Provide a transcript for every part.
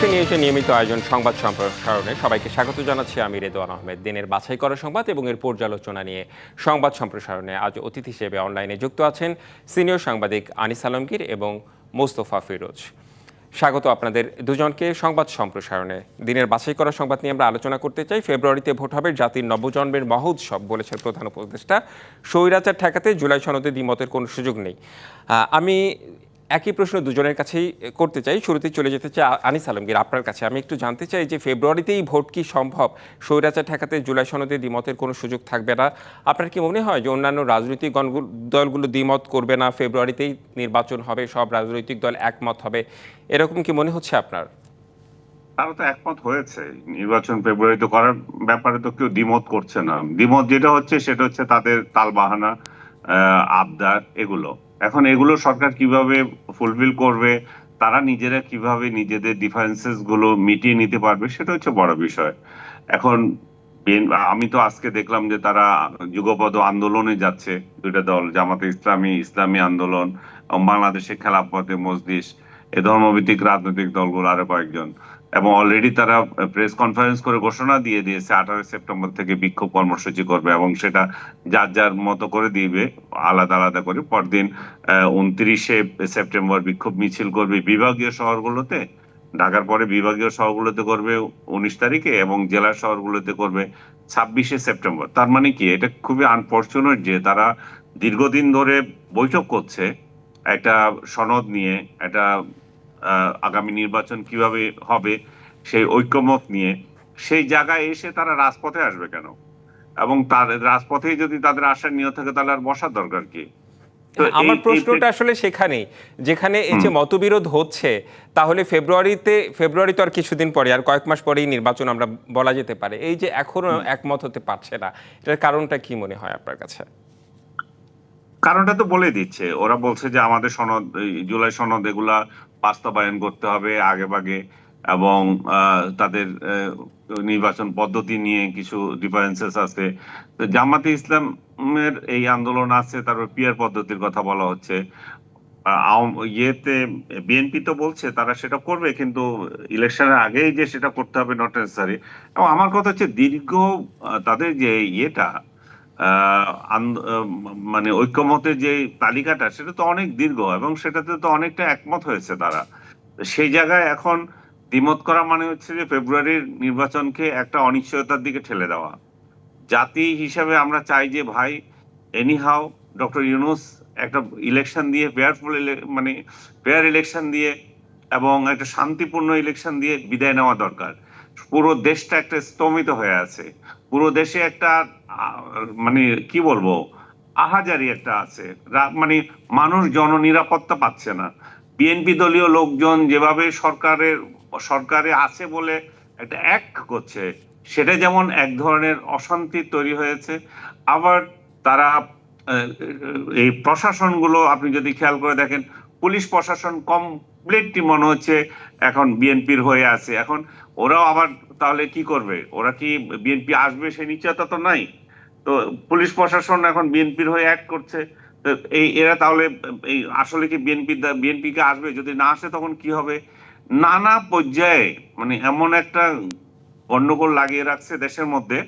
DBC নিউজের নিয়মিত আয়োজন সংবাদ সম্প্রসারণে সবাইকে স্বাগত জানাচ্ছি আমি রেদওয়ান আহমেদ। দিনের বাছাই করা সংবাদ এবং এর পর্যালোচনা নিয়ে সংবাদ সম্প্রসারণে আজ অতিথি হিসেবে অনলাইনে যুক্ত আছেন সিনিয়র সাংবাদিক আনিস আলমগীর এবং মোস্তফা ফিরোজ। স্বাগত আপনাদের দুজনকে সংবাদ সম্প্রসারণে। দিনের বাছাই করা সংবাদ নিয়ে আমরা আলোচনা করতে চাই। ফেব্রুয়ারিতে ভোট হবে জাতির নবজন্মের মহোৎসব বলেছেন প্রধান উপদেষ্টা। স্বৈরাচার ঠেকাতে জুলাই সনদে দ্বিমতের কোনো সুযোগ নেই। আমি একই প্রশ্ন দুজনের কাছেই করতে চাই। শুরুতেই চলে যেতে চাই আনিস আলমগীর আপনার কাছে। আমি একটু জানতে চাই যে ফেব্রুয়ারিতেই ভোট কি সম্ভব? স্বৈরাচার ঠেকাতে জুলাই সনদে দ্বিমতের কোনো সুযোগ থাকবে না। আপনার কি মনে হয় যে অন্যান্য রাজনৈতিক দলগুলো দ্বিমত করবে না? ফেব্রুয়ারিতেই নির্বাচন হবে, সব রাজনৈতিক দল একমত হবে। এরকম কি মনে হচ্ছে আপনার? তারা তো একমত হয়েছে। নির্বাচন ফেব্রুয়ারিতে করার ব্যাপারে তো কেউ দ্বিমত করছে না। দ্বিমত যেটা হচ্ছে, সেটা হচ্ছে তাদের তালবাহানা আবদার, এগুলো। এখন এগুলো সরকার কীভাবে ফুলফিল করবে, তারা নিজেরা কীভাবে নিজেদের ডিফারেন্সেসগুলো মিটিয়ে নিতে পারবে, সেটা হচ্ছে বড় বিষয়। এখন আমি তো আজকে দেখলাম যে তারা যুগপদ আন্দোলনে যাচ্ছে, দুইটা দল, জামাতে ইসলামী ইসলামী আন্দোলন এবং বাংলাদেশে খেলাপথে মজলিস, এ ধর্মভিত্তিক রাজনৈতিক দলগুলো আরও কয়েকজন। এবং অলরেডি তারা প্রেস কনফারেন্স করে ঘোষণা দিয়ে দিয়েছে, আঠারোই সেপ্টেম্বর থেকে বিক্ষোভ কর্মসূচি করবে এবং সেটা যার যার মতো করে দিবে, আলাদা আলাদা করে। পরদিন উনত্রিশে সেপ্টেম্বর বিক্ষোভ মিছিল করবে বিভাগীয় শহরগুলোতে। ঢাকার পরে বিভাগীয় শহরগুলোতে করবে উনিশ তারিখে এবং জেলার শহরগুলোতে করবে ছাব্বিশে সেপ্টেম্বর। তার মানে কি? এটা খুবই আনফর্চুনেট যে তারা দীর্ঘদিন ধরে বৈঠক করছে, একটা সনদ নিয়ে, একটা আগামী নির্বাচন কীভাবে হবে সেই ঐক্যমত নিয়ে সেই জায়গায় এসে তারা রাজপথে আসবে কেন? এবং তার রাজপথেই যদি তাদের আসার নিয়ত থাকে তাহলে আর বসার দরকার কি? আমার প্রশ্নটা আসলে সেখানেই। যেখানে এই যে মতবিরোধ হচ্ছে তাহলে ফেব্রুয়ারিতে ফেব্রুয়ারি তো আর কিছুদিন পরে আর কয়েক মাস পরেই নির্বাচন আমরা বলা যেতে পারে। এই যে এখনও একমত হতে পারছে না এটার কারণটা কি মনে হয় আপনার কাছে? কারণটা তো বলে দিচ্ছে। ওরা বলছে যে আমাদের সনদ জুলাই সনদ এগুলা বাস্তবায়ন করতে হবে আগে ভাগে এবং তাদের নির্বাচন পদ্ধতি নিয়ে কিছু ডিফারেন্সেস আছে। তো জামাতে ইসলামের এই আন্দোলন আছে তারপর পিয়ার পদ্ধতির কথা বলা হচ্ছে। ইয়েতে বিএনপি তো বলছে তারা সেটা করবে, কিন্তু ইলেকশনের আগেই যে সেটা করতে হবে নট নেসেসারি এবং আমার কথা হচ্ছে দীর্ঘ তাদের যে ইয়েটা মানে ঐক্যমতের যে তালিকাটা, সেটা তো অনেক দীর্ঘ এবং সেটাতে তো অনেকটা একমত হয়েছে তারা। সেই জায়গায় এখন দ্বিমত করা মানে হচ্ছে যে ফেব্রুয়ারির নির্বাচনকে একটা অনিশ্চয়তার দিকে ঠেলে দেওয়া। জাতি হিসাবে আমরা চাই যে ভাই এনিহাও ডক্টর ইউনুস একটা ইলেকশন দিয়ে ফেয়ারফুল মানে ফেয়ার ইলেকশন দিয়ে এবং একটা শান্তিপূর্ণ ইলেকশন দিয়ে বিদায় নেওয়া দরকার। পুরো দেশটা একটা স্তমিত হয়ে আছে। পুরো দেশে একটা মানে কি বলব, আহাজারি একটা আছে। মানে মানুষ জননিরাপত্তা পাচ্ছে না। বিএনপি দলীয় লোকজন যেভাবে সরকারের, সরকারে আছে বলে একটা এক করছে, সেটা যেমন এক ধরনের অশান্তি তৈরি হয়েছে, আবার তারা এই প্রশাসনগুলো আপনি যদি খেয়াল করে দেখেন পুলিশ প্রশাসন কমপ্লিটলি মনে হচ্ছে এখন বিএনপির হয়ে আছে। এখন ওরাও আবার তাহলে কি করবে? ওরা কি বিএনপি আসবে সে নিশ্চয়তা তো নাই। তো পুলিশ প্রশাসন এখন বিএনপির হয়ে অ্যাক্ট করছে। এই এরা তাহলে এই আসলে কি বিএনপি বিএনপি কে আসবে? যদি না আসে তখন কি হবে? নানা পর্যায়ে মানে এমন একটা গন্ডগোল লাগিয়ে রাখছে দেশের মধ্যে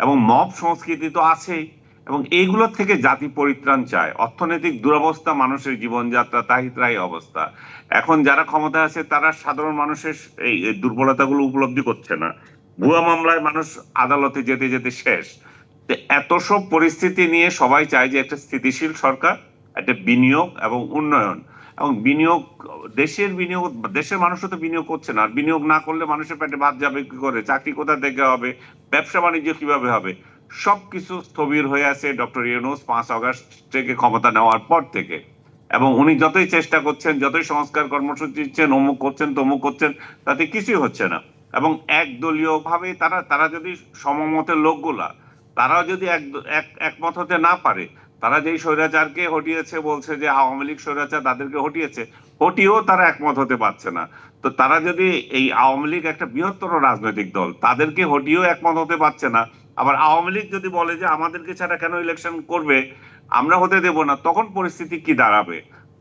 এবং মব সংস্কৃতি তো আছেই। এবং এইগুলোর থেকে জাতি পরিত্রাণ চায়। অর্থনৈতিক দুরবস্থা মানুষের জীবনযাত্রা তাহি ত্রাহি অবস্থা। এখন যারা ক্ষমতা আছে, তারা সাধারণ মানুষের এই দুর্বলতাগুলো উপলব্ধি করছে না। ভুয়া মামলায় মানুষ আদালতে যেতে যেতে শেষ। এত সব পরিস্থিতি নিয়ে সবাই চায় যে একটা স্থিতিশীল সরকার, একটা বিনিয়োগ এবং উন্নয়ন। এবং বিনিয়োগ, দেশের বিনিয়োগ, দেশের মানুষও তো বিনিয়োগ করছে না। আর বিনিয়োগ না করলে মানুষের পেটে ভাত যাবে কি করে? চাকরি কোথা থেকে হবে? ব্যবসা বাণিজ্য কীভাবে হবে? সবকিছু স্থবির হয়ে আছে ডক্টর ইউনুস পাঁচ আগস্ট থেকে ক্ষমতা নেওয়ার পর থেকে। এবং উনি যতই চেষ্টা করছেন, যতই সংস্কার কর্মসূচি দিচ্ছেন, অমুক করছেন, তমুক করছেন, তাতে কিছুই হচ্ছে না। এবং একদলীয় ভাবে তারা তারা যদি সমমতের লোকগুলা, তারাও যদি এক, এক- একমত হতে না পারে, তারা যেই স্বৈরাচারকে হটিয়েছে, বলছে যে আওয়ামী লীগ স্বৈরাচার তাদেরকে হটিয়েছে, হটিয়েও তারা একমত হতে পারছে না। তো তারা যদি এই আওয়ামী লীগ একটা বৃহত্তর রাজনৈতিক দল, তাদেরকে হটিয়েও একমত হতে পারছে না আবার আওয়ামী লীগ যদি বলে যে আমাদেরকে ছাড়া কেন ইলেকশন করবে, আমরা হতে দেব না, তখন পরিস্থিতি কি দাঁড়াবে?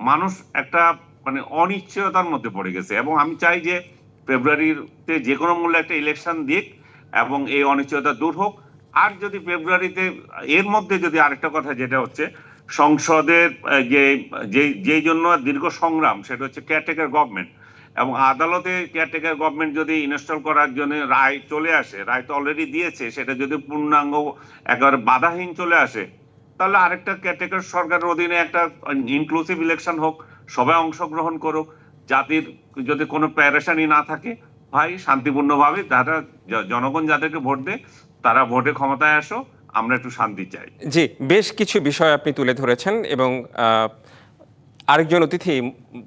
মানুষ একটা মানে অনিশ্চয়তার মধ্যে পড়ে গেছে এবং আমি চাই যে ফেব্রুয়ারিতে যে কোনো মূল্যে একটা ইলেকশন দিক এবং এই অনিশ্চয়তা দূর হোক। আর যদি ফেব্রুয়ারিতে এর মধ্যে যদি আরেকটা কথা যেটা হচ্ছে সংসদের যে যেই জন্য দীর্ঘ সংগ্রাম, সেটা হচ্ছে কেয়ারটেকার গভর্নমেন্ট এবং আদালতে কেয়ারটেকার গভর্নমেন্ট যদি ইনস্টল করার জন্য রায় চলে আসে, রায় তো অলরেডি দিয়েছে, সেটা যদি পূর্ণাঙ্গ একেবারে বাধাহীন চলে আসে, তাহলে আরেকটা কেয়ারটেকার সরকারের অধীনে একটা ইনক্লুসিভ ইলেকশন হোক, সবাই অংশগ্রহণ করুক, জাতির যদি কোনো প্যারেশানি না থাকে, ভাই শান্তিপূর্ণভাবে জ- জনগণ যাদেরকে ভোট দেয়, তারা ভোটে ক্ষমতায় আসো, আমরা একটু শান্তি চাই। জি, বেশ কিছু বিষয় আপনি তুলে ধরেছেন এবং আরেকজন অতিথি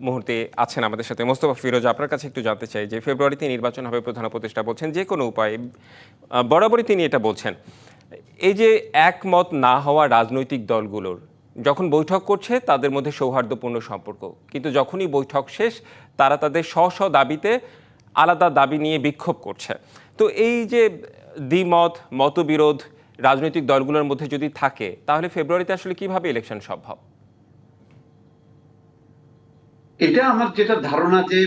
মুহূর্তে আছেন আমাদের সাথে। মোস্তফা ফিরোজ, আপনার কাছে একটু জানতে চাই যে ফেব্রুয়ারিতে নির্বাচন হবে প্রধান উপদেষ্টা বলছেন, যে কোনো উপায়ে বরাবরই তিনি এটা বলছেন। এই যে একমত না হওয়া রাজনৈতিক দলগুলোর, যখন বৈঠক করছে তাদের মধ্যে সৌহার্দ্যপূর্ণ সম্পর্ক, কিন্তু যখনই বৈঠক শেষ তারা তাদের স্ব স্ব দাবিতে আলাদা দাবি নিয়ে বিক্ষোভ করছে। তো এই যে দ্বিমত, মতবিরোধ রাজনৈতিক দলগুলোর মধ্যে যদি থাকে, তাহলে ফেব্রুয়ারিতে আসলে কীভাবে ইলেকশন সম্ভব? এটা আমার যেটা ধারণা যে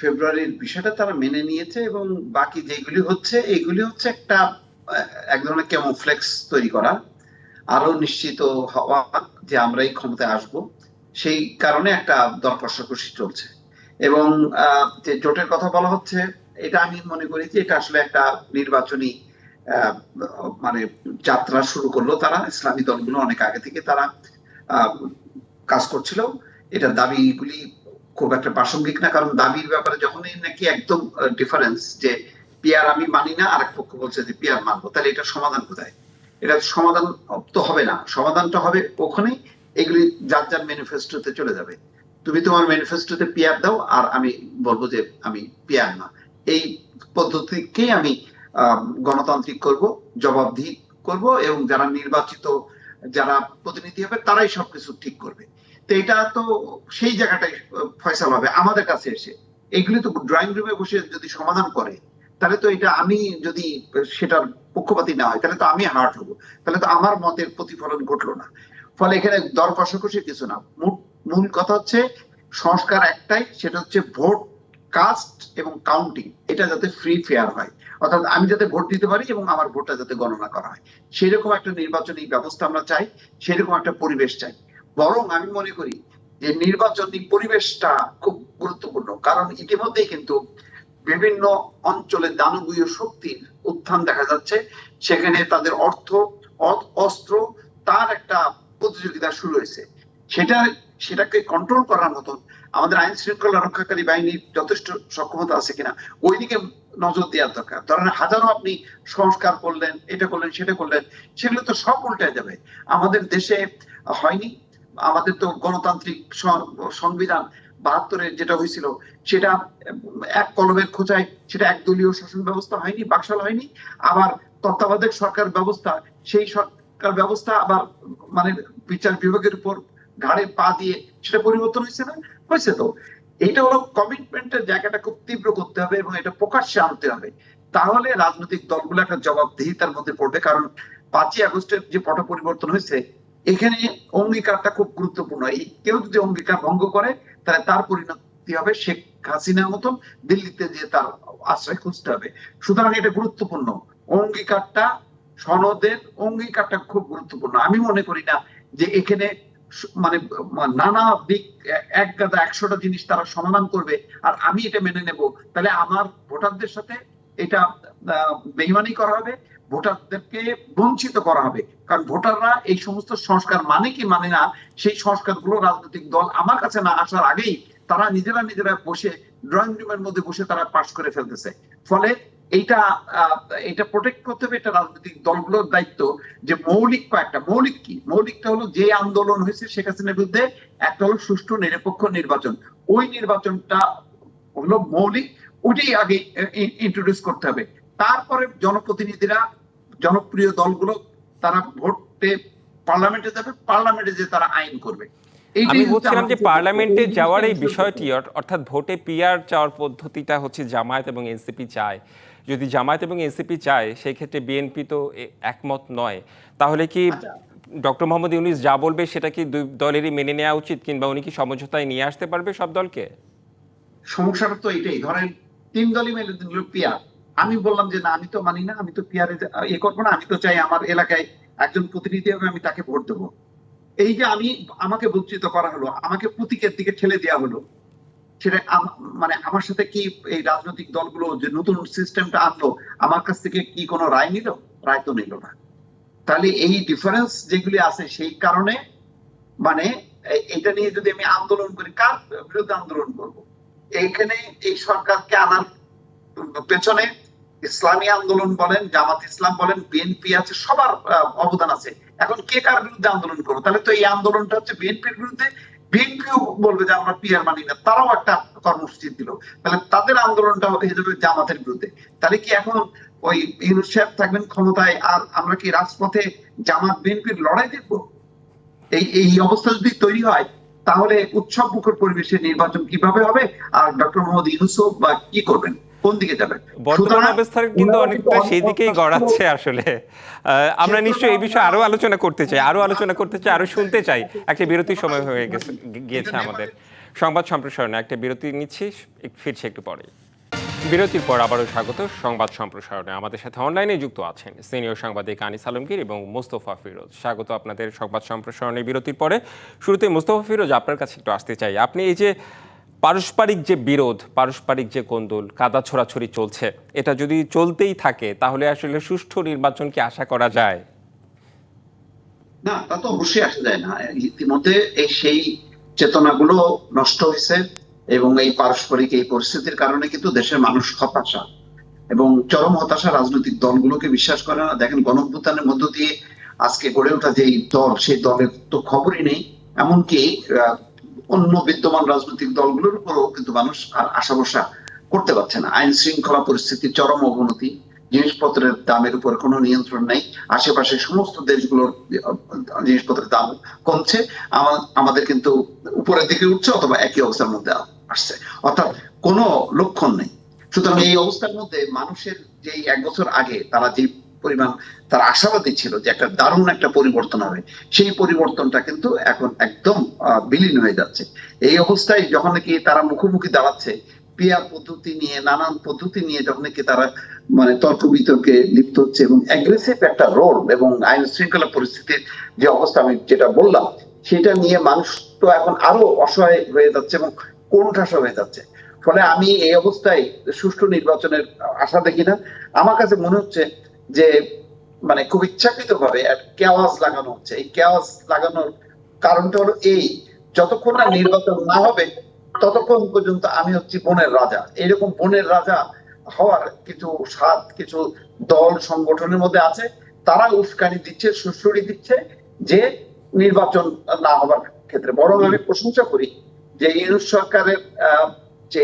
ফেব্রুয়ারির বিষয়টা তারা মেনে নিয়েছে এবং বাকি যেগুলি হচ্ছে, এগুলি হচ্ছে একটা এক ধরনের ক্যামোফ্লেক্স তৈরি করা। আরও নিশ্চিত হওয়া যে আমরা এই ক্ষমতায় আসব, সেই কারণে একটা দর চলছে। এবং যে জোটের কথা বলা হচ্ছে, এটা আমি মনে করি যে এটা আসলে একটা নির্বাচনী মানে যাত্রা শুরু করল তারা। ইসলামী দলগুলো অনেক আগে থেকে তারা কাজ করছিল। এটা দাবিগুলি খুব একটা প্রাসঙ্গিক না, কারণ দাবির ব্যাপারে যখনই নাকি একদম ডিফারেন্স যে পিয়ার আমি মানি না, আরেক পক্ষ বলছে যে পিয়ার মানবো, তাহলে এটা সমাধান কোথায়? এটা সমাধান তো হবে না, সমাধানটা হবে ওখানেই এগুলি যার যার ম্যানিফেস্টোতে চলে যাবে। তুমি তোমার ম্যানিফেস্টোতে পিয়ার দাও, আর আমি বলব যে আমি পিয়ার না। এই পদ্ধতিকেই আমি গণতান্ত্রিক করব, জবাবদিহি করব, এবং যারা নির্বাচিত, যারা প্রতিনিধি হবে, তারাই সবকিছু ঠিক করবে। তো এটা তো সেই জায়গাটাই ফয়সালা হবে, আমাদের কাছে এসে। এগুলি তো ড্রয়িং রুমে বসে যদি সমাধান করে, তাহলে তো এটা আমি যদি সেটার পক্ষপাতি না হয়, তাহলে তো আমি হার্ট হব। তাহলে তো আমার মতের প্রতিফলন ঘটলো না। ফলে এখানে দর কষাকষি কিছু না। মূল কথা হচ্ছে, সংস্কার একটাই, সেটা হচ্ছে ভোট কাস্ট এবং কাউন্টিং এটা যাতে ফ্রি ফেয়ার হয়। অর্থাৎ আমি যাতে ভোট দিতে পারি এবং আমার ভোটটা যাতে গণনা করা হয়। সেরকম একটা নির্বাচনী ব্যবস্থা আমরা চাই, সেরকম একটা পরিবেশ চাই। বরং আমি মনে করি যে নির্বাচনী পরিবেশটা খুব গুরুত্বপূর্ণ। কারণ ইতিমধ্যেই কিন্তু বিভিন্ন অঞ্চলে দানবীয় শক্তির উত্থান দেখা যাচ্ছে। সেখানে তাদের অর্থ অস্ত্র তার একটা প্রতিযোগিতা শুরু হয়েছে। সেটা, সেটাকে কন্ট্রোল করার মতন আমাদের আইন শৃঙ্খলা রক্ষাকারী বাহিনীর যথেষ্ট সক্ষমতা আছে কিনা, ওইদিকে নজর দেওয়ার দরকার। ধরেন হাজারো আপনি সংস্কার করলেন, এটা করলেন, সেটা করলেন, সেগুলো তো সব উল্টে যাবে। আমাদের দেশে হয়নি। আমাদের তো গণতান্ত্রিক সংবিধান বাহাত্তরের যেটা হয়েছিল, সেটা এক কলমের খোঁচায় সেটা একদলীয় শাসন ব্যবস্থা হয়নি, বাকশাল হয়নি, আবার তত্ত্বাবধায়ক সরকার ব্যবস্থা, সেই সরকার ব্যবস্থা আবার মানে বিচার বিভাগের উপর ঘাড়ে পা দিয়ে সেটা পরিবর্তন হয়েছে না? হয়েছে তো। এটা হলো কমিটমেন্টের জায়গাটা খুব তীব্র করতে হবে এবং এটা প্রকাশ্যে আনতে হবে। তাহলে রাজনৈতিক দলগুলো একটা জবাবদিহিতার মধ্যে পড়বে, কারণ পাঁচই আগস্টের যে পট পরিবর্তন হয়েছে এখানে অঙ্গীকারটা খুব গুরুত্বপূর্ণ। এই কেউ যদি অঙ্গীকার ভঙ্গ করে, তাহলে তার পরিণতি হবে শেখ হাসিনার মতন, দিল্লিতে যে তার আশ্রয় খুঁজতে হবে। সুতরাং এটা গুরুত্বপূর্ণ। অঙ্গীকারটা, সনদের অঙ্গীকারটা খুব গুরুত্বপূর্ণ। আমি মনে করি না যে এখানে মানে নানা দিক এক গাদা একশোটা জিনিস তারা সমাধান করবে। আর আমি এটা মেনে নেব। তাহলে আমার ভোটারদের সাথে এটা বেইমানি করা হবে। ভোটারদেরকে বঞ্চিত করা হবে। কারণ ভোটাররা এই সমস্ত সংস্কার মানে কি মানে না, সেই সংস্কারগুলো রাজনৈতিক দল আমার কাছে না আসার আগেই তারা নিজেরা নিজেরা বসে ড্রয়িং রুমের মধ্যে বসে তারা পাস করে ফেলতেছে। ফলে এইটা এটা প্রোটেক্ট করতে হবে এটা রাজনৈতিক দলগুলোর দায়িত্ব যে মৌলিক কয়েকটা। মৌলিক কি? মৌলিকটা হলো যে আন্দোলন হয়েছে শেখ হাসিনার বিরুদ্ধে, একটা হলো সুষ্ঠু, নিরপেক্ষ নির্বাচন। ওই নির্বাচনটা হলো মৌলিক ওটাই আগে ইন্ট্রোডিউস করতে হবে। তারপরে জনপ্রতিনিধিরা জনপ্রিয় দলগুলো তারা ভোটে পার্লামেন্টে যাবে পার্লামেন্টে যে তারা আইন করবে। আমি বলছিলাম যে পার্লামেন্টে যাওয়ার এই বিষয়টি অর্থাৎ ভোটে পিয়ার চাওয়ার পদ্ধতিটা হচ্ছে জামায়াত এবং এনসিপি চায়। যদি জামায়াত এবং এনসিপি চায় সেই ক্ষেত্রে বিএনপি তো একমত নয়। তাহলে কি আচ্ছা। ডক্টর মোহাম্মদ ইউনিস যা বলবে সেটা কি দুই দলেরই মেনে নেওয়া উচিত কিংবা উনি কি সমঝোতায় নিয়ে আসতে পারবে সব দলকে? সমস্যাটা তো এটাই। ধরেন তিন দলই মেনে দিল পিয়ার আমি বললাম যে, না, আমি তো মানি না, আমি তো পিয়ারে এ করব না, আমি তো চাই আমার এলাকায় একজন প্রতিনিধি হবে, আমি তাকে ভোট দেবো। এই যে আমি আমাকে বঞ্চিত করা হলো, আমাকে প্রতীকের দিকে ঠেলে দেওয়া হলো, সেটা মানে আমার সাথে কি এই রাজনৈতিক দলগুলো যে নতুন সিস্টেমটা আনলো, আমার কাছ থেকে কি কোনো রায় নিল? রায় তো নিল না। তাহলে এই ডিফারেন্স যেগুলি আছে, সেই কারণে মানে এটা নিয়ে যদি আমি আন্দোলন করি, কার বিরুদ্ধে আন্দোলন করব? এইখানে এই সরকারকে আনার পেছনে ইসলামী আন্দোলন বলেন, জামাত ইসলাম বলেন বিএনপি আছে, সবার অবদান আছে। এখন কে কার বিরুদ্ধে আন্দোলন করব? তাহলে তো এই আন্দোলনটা হচ্ছে বিএনপির বিরুদ্ধে। বিএনপিও বলবে যে আমরা পিয়ার মানি না, তারাও একটা কর্মসূচি দিল। তাহলে তাদের আন্দোলনটা হয়ে যাবে জামাতের বিরুদ্ধে। তাহলে কি এখন ওই ইউনুস সাহেব থাকবেন ক্ষমতায়, আর আমরা কি রাজপথে জামাত বিএনপির লড়াই দেখব? এই এই অবস্থা যদি তৈরি হয়, তাহলে উৎসব মুখর পরিবেশে নির্বাচন কীভাবে হবে? আর ডক্টর মোহাম্মদ ইউনুসও বা কি করবেন? কোন দিকে যাবেন? বর্তমান অবস্থার কিন্তু অনেকটা সেই দিকেই গড়াচ্ছে আসলে। আমরা নিশ্চয়ই এই বিষয়ে আরও আলোচনা করতে চাই আরও আলোচনা করতে চাই আরও শুনতে চাই। একটা বিরতির সময় হয়ে গেছে গিয়েছে আমাদের। সংবাদ সম্প্রসারণে একটা বিরতি নিচ্ছি ফিরছি একটু পরে বিরতির পর আবারও স্বাগত সংবাদ সম্প্রসারণে। আমাদের সাথে অনলাইনে যুক্ত আছেন সিনিয়র সাংবাদিক আনিস আলমগীর এবং মোস্তফা ফিরোজ। স্বাগত আপনাদের সংবাদ সম্প্রসারণে বিরতির পরে। শুরুতে মোস্তফা ফিরোজ আপনার কাছে একটু আসতে চাই। আপনি এই যে পারস্পরিক যে বিরোধ, পারস্পরিক যে কোন্দল, কাদা ছোড়াছড়ি চলছে। এটা যদি চলতেই থাকে, তাহলে আসলে সুষ্ঠু নির্বাচন কি আশা করা যায়? না, তা তো অবশ্যই আসা যায় না। ইতিমধ্যে এই সেই চেতনাগুলো নষ্ট হয়েছে এবং এই পারস্পরিক এই পরিস্থিতির কারণে কিন্তু দেশের মানুষ হতাশা এবং চরম হতাশা রাজনৈতিক দলগুলোকে বিশ্বাস করে না। দেখেন গণভ্যুত্থানের মধ্য দিয়ে আজকে গড়ে ওঠা যে দল, সেই দলের তো খবরই নেই। এমনকি অন্য বিদ্যমান রাজনৈতিক দলগুলোর উপরও কিন্তু মানুষ আর আশা ভরসা করতে পারছে না। আইন শৃঙ্খলা পরিস্থিতির চরম অবনতি, জিনিসপত্রের দামের উপর কোনো নিয়ন্ত্রণ নেই। আশেপাশে সমস্ত দেশগুলোর জিনিসপত্রের দাম কমছে। আমাদের কিন্তু উপরের দিকে উঠছে অথবা একই অবস্থার মধ্যে আসছে। অর্থাৎ কোনো লক্ষণ নেই। সুতরাং এই অবস্থার মধ্যে মানুষের যে এক বছর আগে তারা যে পরিমাণ তারা আশাবাদী ছিল যে একটা দারুণ একটা পরিবর্তন হবে। সেই পরিবর্তনটা কিন্তু এখন একদম বিলীন হয়ে যাচ্ছে। এই অবস্থায় যখন নাকি তারা মুখোমুখি দাঁড়াচ্ছে, পিয়ার পদ্ধতি নিয়ে, নানান পদ্ধতি নিয়ে যখন নাকি তারা মানে তর্ক বিতর্কে লিপ্ত হচ্ছে এবং অ্যাগ্রেসিভ একটা রোল এবং আইন শৃঙ্খলা পরিস্থিতির যে অবস্থা আমি যেটা বললাম, সেটা নিয়ে মানুষ তো এখন আরও অসহায় হয়ে যাচ্ছে এবং কোণঠাসা হয়ে যাচ্ছে। ফলে আমি এই অবস্থায় সুষ্ঠু নির্বাচনের আশা দেখি না। আমার কাছে মনে হচ্ছে যে মানে খুব ইচ্ছাকৃত ভাবে কেওয়াজ লাগানো হচ্ছে। এই কেওয়াজ লাগানোর কারণটা হলো এই, যতক্ষণ না নির্বাচন না হবে, ততক্ষণ পর্যন্ত আমি হচ্ছি বনের রাজা। এরকম বনের রাজা হওয়ার কিছু স্বাদ, কিছু দল, সংগঠনের মধ্যে আছে, তারা উস্কানি দিচ্ছে সুশ্রুড়ি দিচ্ছে যে নির্বাচন না হবার ক্ষেত্রে। বরং আমি প্রশংসা করি যে ইউনুস সরকারের যে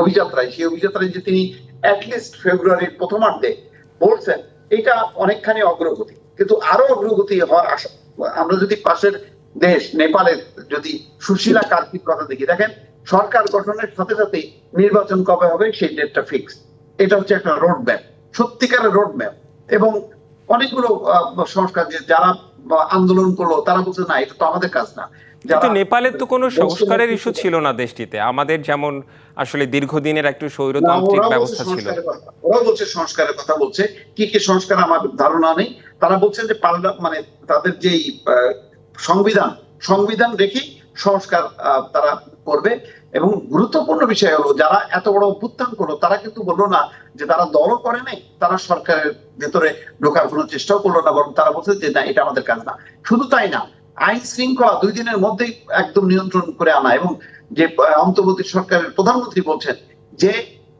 অভিযাত্রায়, সেই অভিযাত্রায় যে তিনি অ্যাটলিস্ট ফেব্রুয়ারির প্রথমার্ধে বলছেন, এটা অনেকখানি অগ্রগতি। কিন্তু আরও অগ্রগতি হওয়ার আশা। আমরা যদি পাশের দেশ নেপালের যদি সুশীলা কার্তিক কথা দেখি, দেখেন, সরকার গঠনের সাথে সাথে নির্বাচন কবে হবে সেই ডেটটা ফিক্স এটা হচ্ছে একটা রোড ম্যাপ সত্যিকারের রোড ম্যাপ এবং অনেকগুলো সংস্কার যারা আন্দোলন করল, তারা বলছে, না, এটা তো আমাদের কাজ না। কিন্তু নেপালের তো কোনো সংস্কারের ইস্যু ছিল না দেশটিতে। আমাদের যেমন আসলে দীর্ঘদিনের একটু স্বৈরতান্ত্রিক ব্যবস্থা ছিল। ওরাও বলছে সংস্কারের কথা বলছে। কি কি সংস্কার আমার ধারণা নেই। তারা বলছেন যে পার্লা মানে তাদের যেই সংবিধান সংবিধান রেখেই সংস্কার তারা করবে। এবং গুরুত্বপূর্ণ বিষয় হলো যারা এত বড় অভ্যুত্থান করল তারা কিন্তু বলল না যে তারা দলও করে নাই তারা সরকারের ভেতরে ঢোকার কোনো চেষ্টাও করল না বরং তারা বলছে যে না এটা আমাদের কাজ না। শুধু তাই না আইন শৃঙ্খলা দুই দিনের মধ্যেই একদম নিয়ন্ত্রণ করে আনা এবং যে অন্তর্বর্তী সরকারের প্রধানমন্ত্রী বলছেন যে,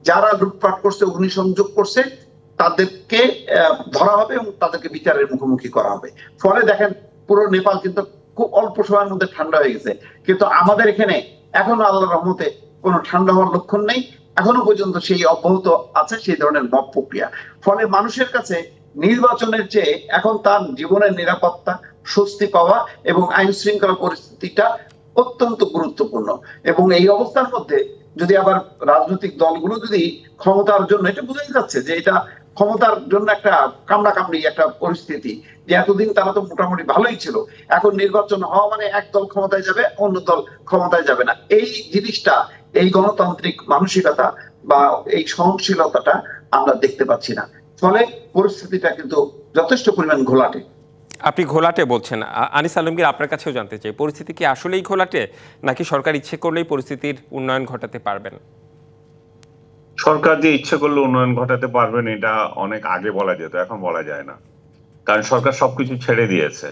যারা লুটপাট করছে, অগ্নিসংযোগ করছে, তাদেরকে ধরা হবে এবং তাদেরকে বিচারের মুখোমুখি করা হবে। ফলে দেখেন, পুরো নেপাল কিন্তু খুব অল্প সময়ের মধ্যে ঠান্ডা হয়ে গেছে। কিন্তু আমাদের এখানে এখনও আল্লাহ রহমতে কোনো ঠান্ডা হওয়ার লক্ষণ নেই। এখনও পর্যন্ত সেই অব্যাহত আছে, সেই ধরনের মব প্রক্রিয়া। ফলে মানুষের কাছে নির্বাচনের চেয়ে এখন তার জীবনের নিরাপত্তা স্বস্তি পাওয়া এবং আইন শৃঙ্খলা পরিস্থিতিটা অত্যন্ত গুরুত্বপূর্ণ। এবং এই অবস্থার মধ্যে যদি আবার রাজনৈতিক দলগুলো যদি ক্ষমতার জন্য, এটা বোঝাই যাচ্ছে যে এটা ক্ষমতার জন্য একটা কামড়া কামড়ি একটা পরিস্থিতি যে এতদিন তারা তো মোটামুটি ভালোই ছিল। এখন নির্বাচন হওয়া মানে এক দল ক্ষমতায় যাবে, অন্য দল ক্ষমতায় যাবে না। এই জিনিসটা, এই গণতান্ত্রিক মানসিকতা বা এই সহনশীলতাটা আমরা দেখতে পাচ্ছি না। ফলে পরিস্থিতিটা কিন্তু যথেষ্ট পরিমাণ ঘোলাটে। আপনি ঘোলাটে বলছেন। আনিস আলমগীর, আপনার কাছেও জানতে চাই, পরিস্থিতি কি আসলেই ঘোলাটে, নাকি সরকার ইচ্ছে করলেই পরিস্থিতির উন্নয়ন ঘটাতে পারবেন? সরকার যে ইচ্ছে করলে উন্নয়ন ঘটাতে পারবেন, এটা অনেক আগে বলা যেত, এখন বলা যায় না। কারণ সরকার সবকিছু ছেড়ে দিয়েছে।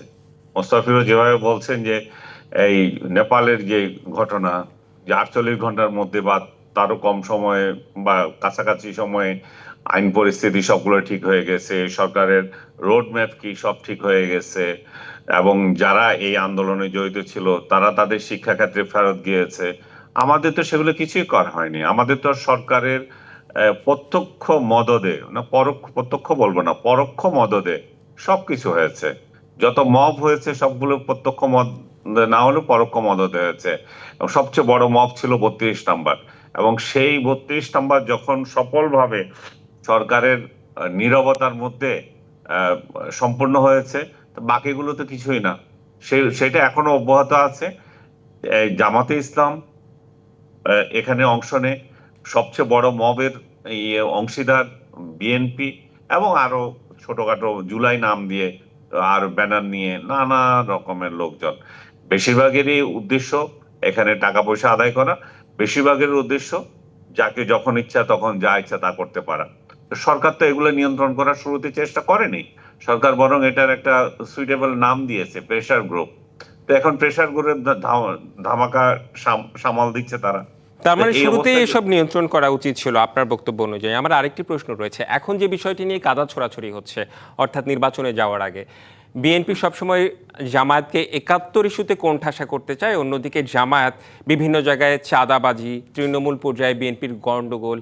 মোস্তাফিরও যেভাবে বলছেন যে, এই নেপালের যে ঘটনা, যে আটচল্লিশ ঘণ্টার মধ্যে বা তারও কম সময়ে বা কাছাকাছি সময়ে আইন পরিস্থিতি সবগুলো ঠিক হয়ে গেছে, সরকারের রোড ম্যাপ কি সব ঠিক হয়ে গেছে, এবং যারা এই আন্দোলনে জড়িত ছিল, তারা তাদের শিক্ষাক্ষেত্রে ফেরত গিয়েছে। আমাদের তো সেগুলো কিছুই করা হয়নি। আমাদের তো সরকারের প্রত্যক্ষ মদদে, না পরোক্ষ, প্রত্যক্ষ বলব না, পরোক্ষ মদদে সবকিছু হয়েছে। যত মব হয়েছে, সবগুলো প্রত্যক্ষ মদ, না হলেও পরোক্ষ মদত হয়েছে। সবচেয়ে বড় মব ছিল বত্রিশ নাম্বার। এবং সেই বত্রিশ নাম্বার যখন সফলভাবে সরকারের নীরবতার মধ্যে সম্পূর্ণ হয়েছে। বাকিগুলো তো কিছুই না। সে, সেটা এখনও অব্যাহত আছে। জামাতে ইসলাম এখানে অংশ নেয়। সবচেয়ে বড় মবের অংশীদার বিএনপি এবং আরও ছোটখাটো জুলাই নাম দিয়ে, আর ব্যানার নিয়ে নানা রকমের লোকজন। বেশিরভাগেরই উদ্দেশ্য এখানে টাকা পয়সা আদায় করা। বেশিরভাগের উদ্দেশ্য যাকে যখন ইচ্ছা তখন যা ইচ্ছা তা করতে পারা। সরকার তো এগুলো নিয়ন্ত্রণ করার শুরুতে চেষ্টা করেনি। সরকার বরং এটার একটা সুইটেবল নাম দিয়েছে প্রেসার গ্রুপ তো এখন প্রেসার গ্রুপের ধামাকা সামাল দিচ্ছে তারা। তার মানে অবস্থায়- এসব নিয়ন্ত্রণ করা উচিত ছিল আপনার বক্তব্য অনুযায়ী। আমার আরেকটি প্রশ্ন রয়েছে। এখন যে বিষয়টি নিয়ে কাদা ছোড়াছড়ি হচ্ছে অর্থাৎ নির্বাচনে যাওয়ার আগে বিএনপি সবসময় জামায়াতকে একাত্তর ইস্যুতে কোণঠাসা করতে চায় অন্যদিকে জামায়াত বিভিন্ন জায়গায় চাঁদাবাজি তৃণমূল পর্যায়ে বিএনপির গণ্ডগোল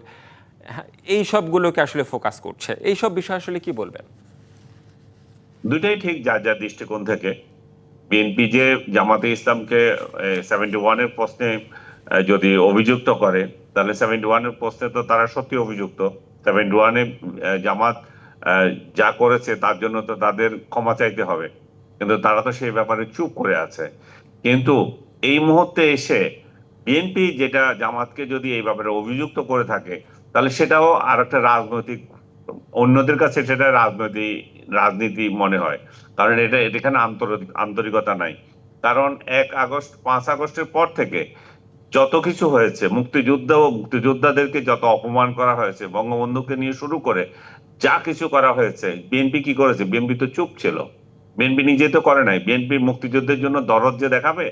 এই সবগুলোকে আসলে ফোকাস করছে। এই সব বিষয় আসলে কি বলবেন? দুটাই ঠিক যার যার দৃষ্টিকোণ থেকে। বিএনপি যে জামাতে ইসলামকে সেভেন্টি ওয়ানের প্রশ্নে যদি অভিযুক্ত করে, তাহলে সেভেন্টি ওয়ানের প্রশ্নে তো তারা সত্যি অভিযুক্ত। সেভেন্টি ওয়ানে জামাত যা করেছে তার জন্য তো তাদের ক্ষমা চাইতে হবে। কিন্তু তারা তো সেই ব্যাপারে চুপ করে আছে। কিন্তু এই মুহূর্তে এসে বিএনপি যেটা জামাতকে যদি এই ব্যাপারে অভিযুক্ত করে থাকে তাহলে সেটাও আর একটা রাজনৈতিক, অন্যদের কাছে সেটা রাজনৈতিক রাজনীতি মনে হয়। কারণ এটা, এখানে আন্তরিক, আন্তরিকতা নাই। কারণ এক আগস্ট, পাঁচ আগস্টের পর থেকে যত কিছু হয়েছে, মুক্তিযুদ্ধ ও মুক্তিযোদ্ধাদেরকে যত অপমান করা হয়েছে, বঙ্গবন্ধুকে নিয়ে শুরু করে যা কিছু করা হয়েছে, বিএনপি কি করেছে? বিএনপি তো চুপ ছিল। বিএনপি নিজে তো করে নাই। বিএনপি মুক্তিযুদ্ধের জন্য দরদ যে দেখাবে,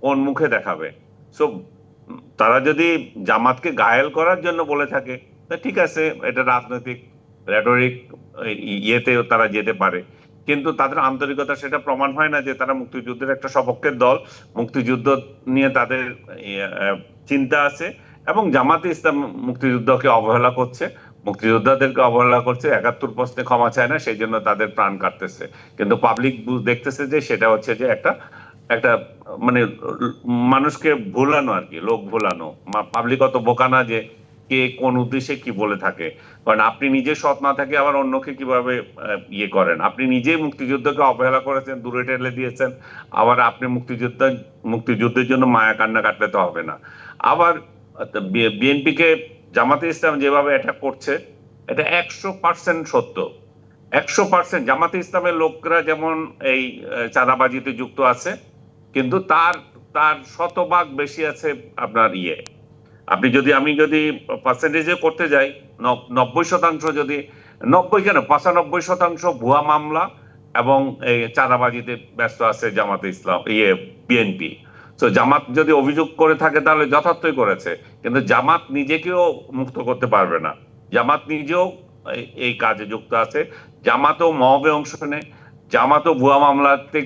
কোন মুখে দেখাবে? সো তারা যদি জামাতকে ঘায়েল করার জন্য বলে থাকে, তা ঠিক আছে, এটা রাজনৈতিক রেটরিক ইয়েতে তারা যেতে পারে। কিন্তু তাদের আন্তরিকতা সেটা প্রমাণ হয় না যে তারা মুক্তিযুদ্ধের একটা সপক্ষের দল। মুক্তিযুদ্ধ নিয়ে তাদের চিন্তা আছে এবং জামাতে ইসলাম মুক্তিযুদ্ধকে অবহেলা করছে। মুক্তিযোদ্ধাদেরকে অবহেলা করছে, একাত্তর প্রশ্নে ক্ষমা চায় না, সেই জন্য তাদের প্রাণ কাটতেছে। কিন্তু পাবলিক দেখতেছে যে সেটা হচ্ছে যে একটা একটা মানে মানুষকে ভোলানো আর কি, লোক ভোলানো। পাবলিক অত বোকা না যে কে কোন উদ্দেশ্যে কি বলে থাকে। কারণ আপনি নিজে সৎ না থাকে আবার অন্যকে কীভাবে ইয়ে করেন? আপনি নিজেই মুক্তিযুদ্ধকে অবহেলা করেছেন, দূরে ঠেলে দিয়েছেন, আবার আপনি মুক্তিযুদ্ধ, মুক্তিযুদ্ধের জন্য মায়া কান্না কাটলে তো হবে না। আবার বিএনপি কে জামাতে ইসলাম যেভাবে এটা করছে, এটা একশো পার্সেন্ট সত্য। একশো পার্সেন্ট জামাতে ইসলামের লোকরা যেমন এই চাঁদাবাজিতে যুক্ত আছে কিন্তু তার তার শতভাগ বেশি আছে আপনার ইয়ে। আপনি যদি, আমি যদি পার্সেন্টেজে করতে যাই নব্বই শতাংশ যদি, নব্বই কেন? পঁচানব্বই শতাংশ ভুয়া মামলা এবং এই চাঁদাবাজিতে ব্যস্ত আছে জামাতে ইসলাম ইয়ে বিএনপি। তো জামাত যদি অভিযোগ করে থাকে তাহলে যথার্থই করেছে। কিন্তু জামাত নিজেকেও মুক্ত করতে পারবে না। জামাত নিজেও এই কাজে যুক্ত আছে। জামাতও মহবে অংশ নেয়। জামাতও ভুয়া মামলাতে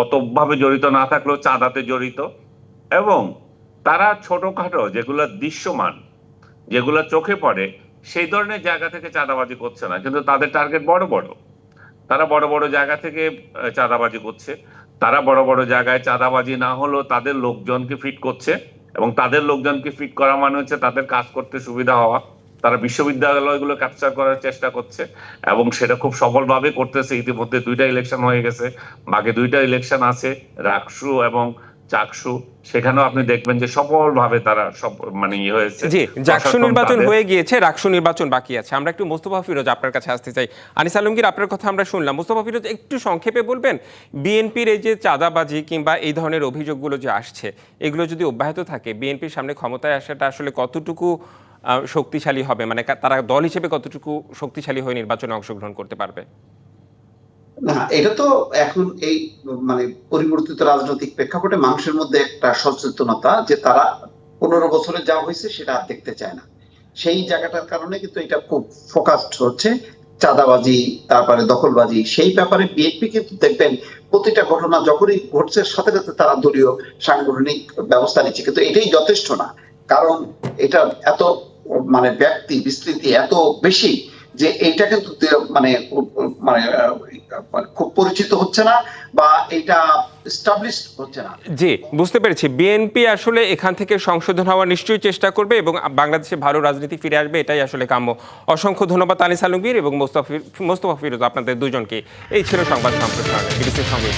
অতভাবে জড়িত না থাকলেও চাঁদাতে জড়িত। এবং তারা ছোটখাটো যেগুলো দৃশ্যমান, যেগুলো চোখে পড়ে, সেই ধরনের জায়গা থেকে চাঁদাবাজি করছে না। কিন্তু তাদের টার্গেট বড় বড়। তারা বড় বড় জায়গা থেকে চাঁদাবাজি করছে। তারা বড় বড় জায়গায় চাঁদাবাজি না হলেও তাদের লোকজনকে ফিট করছে। এবং তাদের লোকজনকে ফিট করা মানে হচ্ছে তাদের কাজ করতে সুবিধা হওয়া। তারা বিশ্ববিদ্যালয়গুলো ক্যাপচার করার চেষ্টা করছে এবং সেটা খুব সফলভাবে করতেছে। ইতিমধ্যে দুইটা ইলেকশন হয়ে গেছে। বাকি দুইটা ইলেকশন আছে রাকসু এবং চাকসু। সেখানেও আপনি দেখবেন যে সফলভাবে তারা সব মানে ইয়ে হয়েছে। জি জাকসু নির্বাচন হয়ে গিয়েছে রাকসু নির্বাচন বাকি আছে। আমরা একটু মোস্তফা ফিরোজ আপনার কাছে আসতে চাই। আনিস আলমগীর আপনার কথা আমরা শুনলাম। মোস্তফা ফিরোজ একটু সংক্ষেপে বলবেন বিএনপির এই যে চাঁদাবাজি কিংবা এই ধরনের অভিযোগগুলো যে আসছে এগুলো যদি অব্যাহত থাকে বিএনপির সামনে ক্ষমতায় আসাটা আসলে কতটুকু শক্তিশালী হবে? মানে তারা দল হিসেবে কতটুকু শক্তিশালী হয়ে নির্বাচনে অংশগ্রহণ করতে পারবে? না, এটা তো এখন এই মানে পরিবর্তিত রাজনৈতিক প্রেক্ষাপটে মানুষের মধ্যে একটা সচেতনতা যে তারা পনেরো বছরে যা হয়েছে সেটা আর দেখতে চায় না। সেই জায়গাটার কারণে কিন্তু এটা খুব ফোকাসড হচ্ছে। চাঁদাবাজি, তারপরে দখলবাজি, সেই ব্যাপারে বিএনপি কিন্তু দেখবেন প্রতিটা ঘটনা যখনই ঘটছে, সাথে সাথে তারা দলীয় সাংগঠনিক ব্যবস্থা নিচ্ছে। কিন্তু এটাই যথেষ্ট না। কারণ এটা এত মানে ব্যক্তি, বিস্তৃতি এত বেশি যে এইটা কিন্তু মানে মানে খুব পরিচিত হচ্ছে না বা এটা জি, বুঝতে পেরেছি। বিএনপি আসলে এখান থেকে সংশোধন হওয়ার নিশ্চয়ই চেষ্টা করবে এবং বাংলাদেশে ভালো রাজনীতি ফিরে আসবে, এটাই আসলে কাম্য। অসংখ্য ধন্যবাদ আনিস আলমগীর এবং মোস্তফা মোস্তফা ফিরোজ, আপনাদের দুজনকে। এই ছিল সংবাদ সম্প্রসারণে, বিবিসির সঙ্গে